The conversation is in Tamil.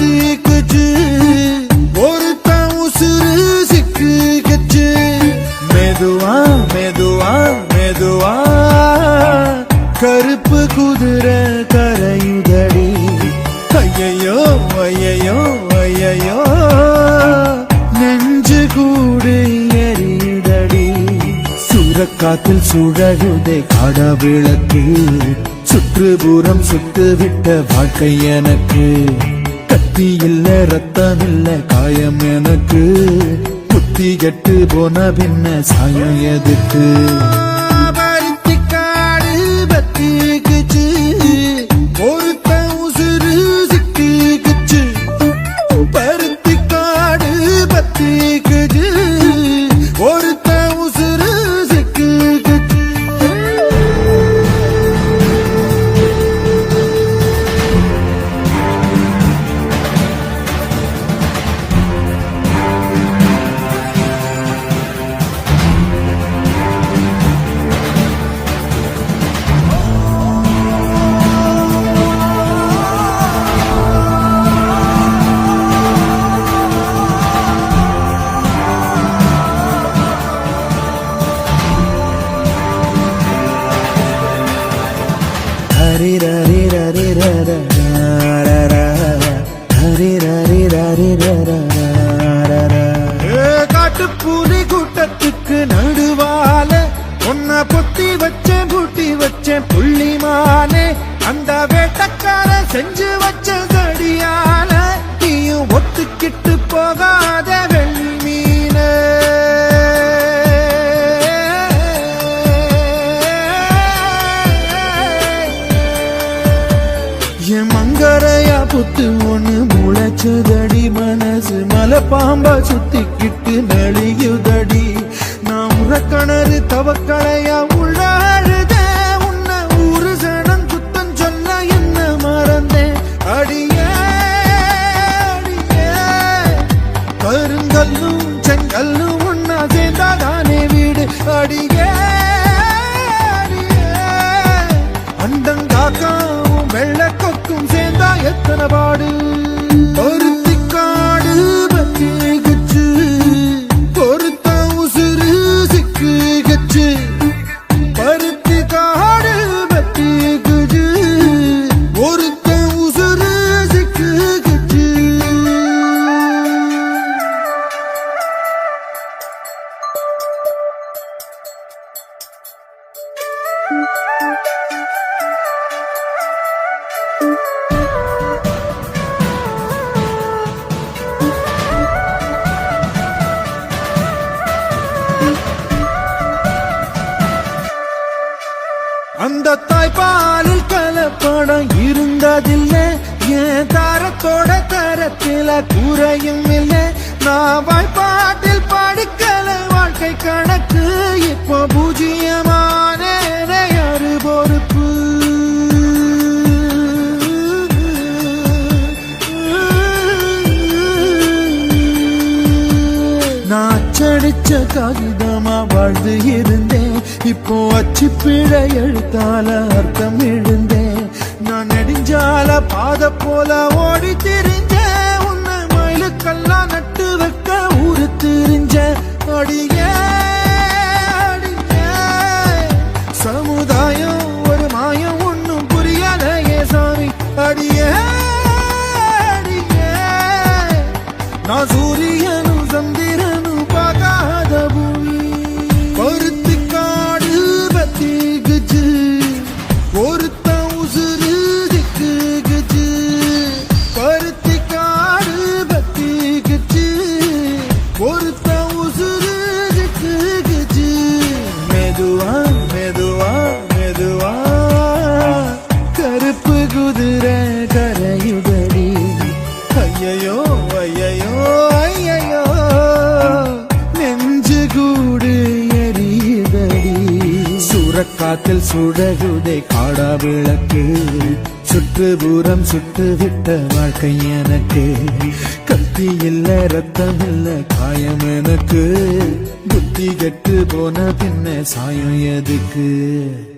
பார்த்துக்குச்சு ஒருத்தன் உசுறு சிக்குக்குச்சு மெதுவா மெதுவா மெதுவா. கருப்பு குதிரை கரையுதடி ஐயையோ ஐயையோ ஐயையோ. நெஞ்சு கூடு எரியுதடி. சுரக்காத்தில் சுழகுதை காடா விளக்கு சுற்றுபுறம் சுட்டு விட்ட வாழ்க்கை எனக்கு. கத்தி இல்ல ரத்தம் இல்ல காயம் எனக்கு. புத்தி கெட்டு போன பின்ன சாயம் எதுக்கு? பருத்திக்காடு பத்திக்குச்சு ஹரி ரரி ரரி ஹரி ரரி ரரி காட்டுப்பூரி கூட்டத்துக்கு நடுவால உன்னை பொத்தி வச்சேன் பூட்டி வச்சேன் புள்ளிமானே அந்த வேட்டக்கார செஞ்சு வச்ச கடியால நீயும் ஒத்துக்கிட்டு போகாத என் மங்கரையா புத்து ஒண்ணு முளைச்சதடி மனசு. மலை பாம்பா சுத்திக்கிட்டு நெளியுதடி. நான் உறக்கணறு தவக்களையா உள்ளாழுத உன்னை ஊரு சனம் குத்தம் சொல்ல என்ன மறந்தேன். அடியே அடியே. கருங்கல்லும் செங்கல்லும் ஒன்னா சேர்ந்தாதானே வீடு. அடியே சேர்ந்தா எத்தனை பாடு ஒருத்தி காடு பத்தி கச்சு. பொறுத்த உசுறு சிக்கு கச்சு. பருத்தி காடு பத்தி குஜு ஒருத்த உசுறு சிக்கு கச்சு. அந்த தாய்ப்பாலில் கலப்படம் இருந்ததில்லை. என் தாரத்தோட தரத்தில குறையும் இல்லை. நான் வாய்ப்பாட்டில் படிக்கல வாழ்க்கை கணக்கு இப்போ பூஜ்ஜியமான யாரு பொறுப்பு. நான் அச்சடிச்ச கவிதமா வாழ்ந்து இருந்தேன். இப்போ அச்சு பிழை எழுத்தால அர்த்தம் எழுந்தேன் நான் நெடுஞ்சால பாத போல ஓடி திரிஞ்சேன். உன்னை மயிலுக்கெல்லாம் நட்டு வைக்க ஊரு திரிஞ்ச அடியே. சமுதாயம் ஒரு மாயம் ஒன்னும் புரியலையே சாமி. அடியே அடியே. நான் கருப்பு குதிரை கரையுதடி. ஐயையோ ஐயையோ ஐயையோ. நெஞ்சு கூடு எரியுதடி. சூறக்காத்தில் சுடகுதை காடா விளக்கு. சுற்றுபுறம் சுட்டு விட்ட வாழ்க்கை எனக்கு. கத்தி இல்ல ரத்தம் இல்ல காயம் எனக்கு. புத்தி கெட்டு போன பின்ன சாயம் எதுக்கு?